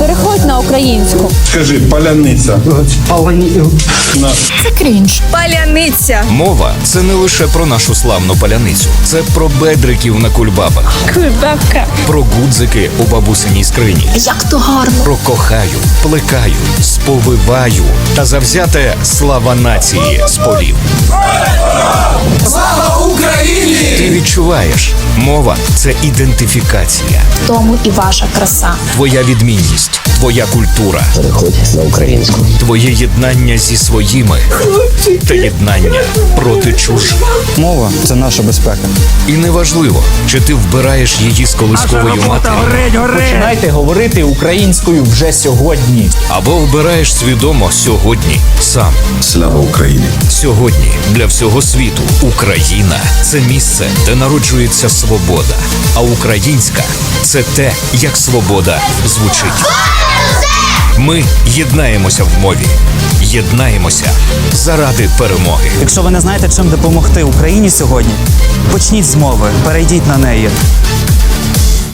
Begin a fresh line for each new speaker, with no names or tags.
Переходь на українську.
Скажи, паляниця.
Це крінж.
Паляниця.
Мова це не лише про нашу славну паляницю, це про бедриків на кульбабах,
Кульбабка.
про гудзики у бабусиній скрині,
Як то гарно.
про кохаю, плекаю, сповиваю та завзяте слава нації з полів. Відчуваєш, мова це ідентифікація,
В тому і ваша краса.
твоя відмінність, твоя культура,
Переходь на українську.
твоє єднання зі своїми та єднання проти чужих.
Мова це наша безпека.
І неважливо, чи ти вбираєш її з колисковою матері,
Починайте говорити українською вже сьогодні.
або вбираєш свідомо сьогодні сам.
Слава Україні!
Сьогодні для всього світу Україна це місце, де народжується свобода. А українська це те, як свобода звучить. Ми єднаємося в мові, єднаємося заради перемоги.
Якщо ви не знаєте, чим допомогти Україні сьогодні, почніть з мови, перейдіть на неї.